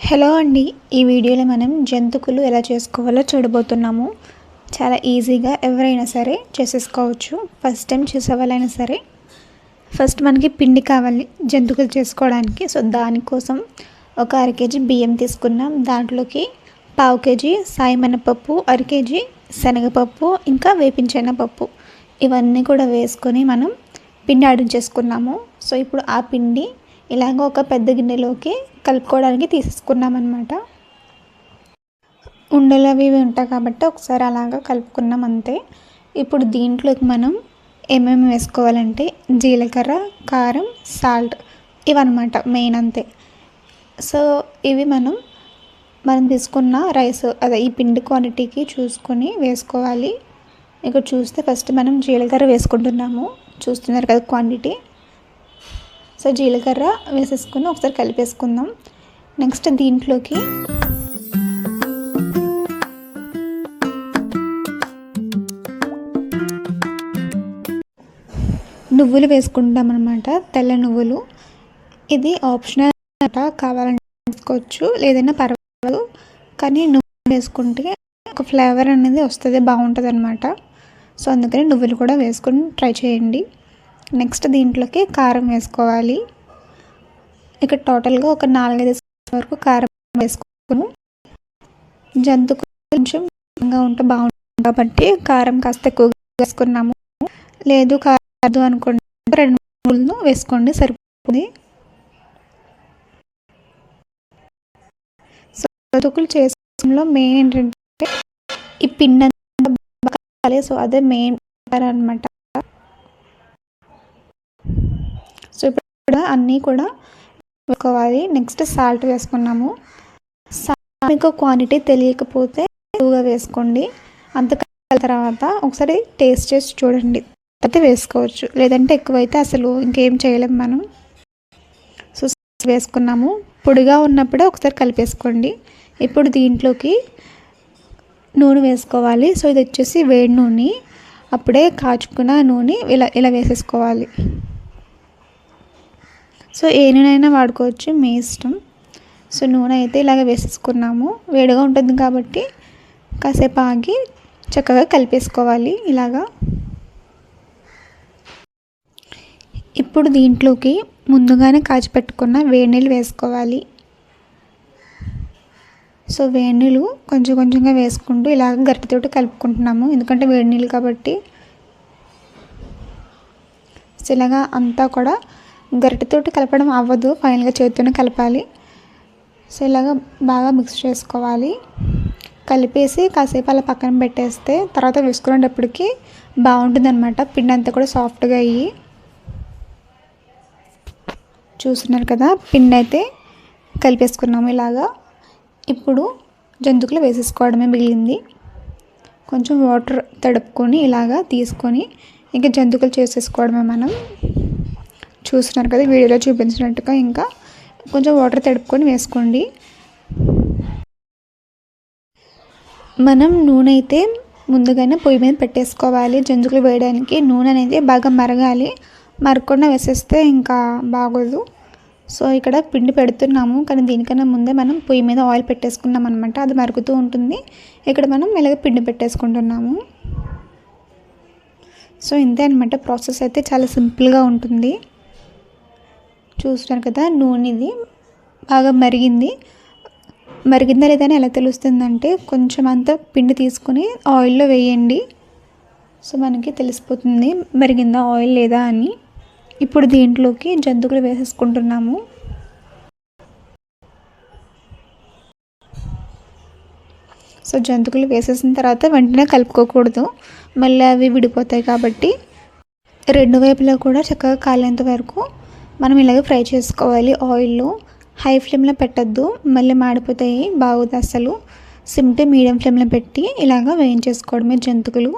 Hello అండి. ఈ వీడియోలో మనం జంతుకులు ఎలా చేసుకోవాలో చూడబోతున్నాము. చాలా ఈజీగా ఎవరైనా సరే చేసేసుకోవచ్చు. ఫస్ట్ టైం చేసేవాళ్ళైనా సరే. ఫస్ట్ మనకి పిండి కావాలి జంతుకులు చేసుకోవడానికి. సో దానికోసం ఒక అర కేజీ బియ్యం తీసుకున్నాం. దాంట్లోకి పావు కేజీ సాయి మినపప్పు అర కేజీ శనగపప్పు ఇంకా వేపించిన పప్పు. ఇవన్నీ కూడా వేసుకొని మనం పిండి ఆడించేసుకున్నాము సో ఇప్పుడు ఆ పిండి ఇలాగ ఒక పెద్ద గిన్నెలోకి కలుపుకోవడానికి తీసేసుకున్నాం ఉండలు అవి ఇవి ఉంటాయి కాబట్టి ఒకసారి అలాగా కలుపుకున్నాం అంతే. ఇప్పుడు దీంట్లోకి మనం ఏమేమి వేసుకోవాలంటే జీలకర్ర కారం సాల్ట్ ఇవన్నమాట మెయిన్ అంతే. సో ఇవి మనం మనం తీసుకున్న రైస్ అదే ఈ పిండి క్వాంటిటీకి చూసుకొని వేసుకోవాలి. ఇక్కడ చూస్తే ఫస్ట్ మనం జీలకర్ర వేసుకుంటున్నాము. చూస్తున్నారు కదా క్వాంటిటీ. సో జీలకర్ర వేసేసుకుని ఒకసారి కలిపేసుకుందాం. నెక్స్ట్ దీంట్లోకి నువ్వులు వేసుకుంటాం అనమాట తెల్ల నువ్వులు. ఇది ఆప్షనల్ కావాలంటే వేసుకోవచ్చు లేదైనా పర్వాలేదు. కానీ నువ్వులు వేసుకుంటే ఒక ఫ్లేవర్ అనేది వస్తుంది బాగుంటుంది అనమాట సో అందుకని నువ్వులు కూడా వేసుకొని ట్రై చేయండి. నెక్స్ట్ దీంట్లోకి కారం వేసుకోవాలి. ఇక్కడ టోటల్గా ఒక నాలుగైదు వరకు కారం వేసుకోను జంతుకు కొంచెం ఉంటే బాగుంటుంది. కాబట్టి కారం కాస్త ఎక్కువగా వేసుకున్నాము. లేదు కాదు అనుకోండి రెండు మూడు వేసుకోండి సరిపోతుంది. సో చేసుకోవడంలో మెయిన్ ఏంటంటే ఈ పిండి సో అదే మెయిన్ అనమాట సో ఇప్పుడు అన్నీ కూడా వేసుకోవాలి. నెక్స్ట్ సాల్ట్ వేసుకున్నాము. సాల్ట్ మీకు క్వాంటిటీ తెలియకపోతే ఎక్కువగా వేసుకోండి. అంత తర్వాత ఒకసారి టేస్ట్ చేసి చూడండి. అయితే వేసుకోవచ్చు. లేదంటే ఎక్కువైతే అసలు ఇంకేం చేయలేము మనం. సో వేసుకున్నాము. పొడిగా ఉన్నప్పుడే ఒకసారి కలిపేసుకోండి. ఇప్పుడు దీంట్లోకి నూనె వేసుకోవాలి. సో ఇది వచ్చేసి వేడి నూనె. అప్పుడే కాచుకున్న నూనె ఇలా ఇలా వేసేసుకోవాలి. సో ఏ నూనె వాడుకోవచ్చు మీ ఇష్టం. సో నూనె అయితే ఇలాగ వేసేసుకున్నాము. వేడిగా ఉంటుంది కాబట్టి కాసేపు ఆగి చక్కగా కలిపేసుకోవాలి ఇలాగా. ఇప్పుడు దీంట్లోకి ముందుగానే కాచిపెట్టుకున్న వేడి నీళ్ళు వేసుకోవాలి. సో వేడి నీళ్ళు కొంచెం కొంచెంగా వేసుకుంటూ ఇలాగ గట్టితోటి కలుపుకుంటున్నాము. ఎందుకంటే వేడి నీళ్ళు కాబట్టి. సో ఇలాగా అంతా కూడా గరిటెతోటి కలపడం అవ్వదు. ఫైనల్గా చేతితోనే కలపాలి. సో ఇలాగ బాగా మిక్స్ చేసుకోవాలి. కలిపేసి కాసేపు అలా పక్కన పెట్టేస్తే తర్వాత వేసుకునేటప్పటికి బాగుంటుంది అనమాట పిండి అంతా కూడా సాఫ్ట్గా అయ్యి. చూస్తున్నారు కదా పిండి అయితే కలిపేసుకున్నాము ఇలాగా. ఇప్పుడు జంతుకులు వేసేసుకోవడమే మిగిలింది. కొంచెం వాటర్ తడుపుకొని ఇలాగా తీసుకొని ఇంకా జంతుకులు చేసేసుకోవడమే మనం. చూస్తున్నారు కదా వీడియోలో చూపించినట్టుగా ఇంకా కొంచెం వాటర్ తడుపుకొని వేసుకోండి. మనం నూనె అయితే ముందుగానే పొయ్యి మీద పెట్టేసుకోవాలి. జంజుకులు వేయడానికి నూనె అనేది బాగా మరగాలి. మరగకుండా వేసేస్తే ఇంకా బాగోదు. సో ఇక్కడ పిండి పెడుతున్నాము. కానీ దీనికన్నా ముందే మనం పొయ్యి మీద ఆయిల్ పెట్టేసుకున్నాం అనమాట అది మరుగుతూ ఉంటుంది. ఇక్కడ మనం ఇలాగ పిండి పెట్టేసుకుంటున్నాము. సో ఇంతే అనమాట ప్రాసెస్ అయితే చాలా సింపుల్గా ఉంటుంది. చూస్తున్నారు కదా నూనెది బాగా మరిగింది. మరిగిందా లేదని ఎలా తెలుస్తుందంటే కొంచెం అంత పిండి తీసుకుని ఆయిల్లో వేయండి. సో మనకి తెలిసిపోతుంది మరిగిందా ఆయిల్ లేదా అని. ఇప్పుడు దీంట్లోకి జంతువులు వేసేసుకుంటున్నాము. సో జంతుకులు వేసేసిన తర్వాత వెంటనే కలుపుకోకూడదు. మళ్ళీ అవి విడిపోతాయి కాబట్టి రెండు వైపులా కూడా చక్కగా కాలేంత వరకు మనం ఇలాగే ఫ్రై చేసుకోవాలి ఆయిల్లో. హై ఫ్లేమ్లో పెట్టద్దు. మళ్ళీ మాడిపోతాయి బాగుంది అసలు. సిమ్టే మీడియం ఫ్లేమ్లో పెట్టి ఇలాగ వేయించేసుకోవడమే జంతుకులు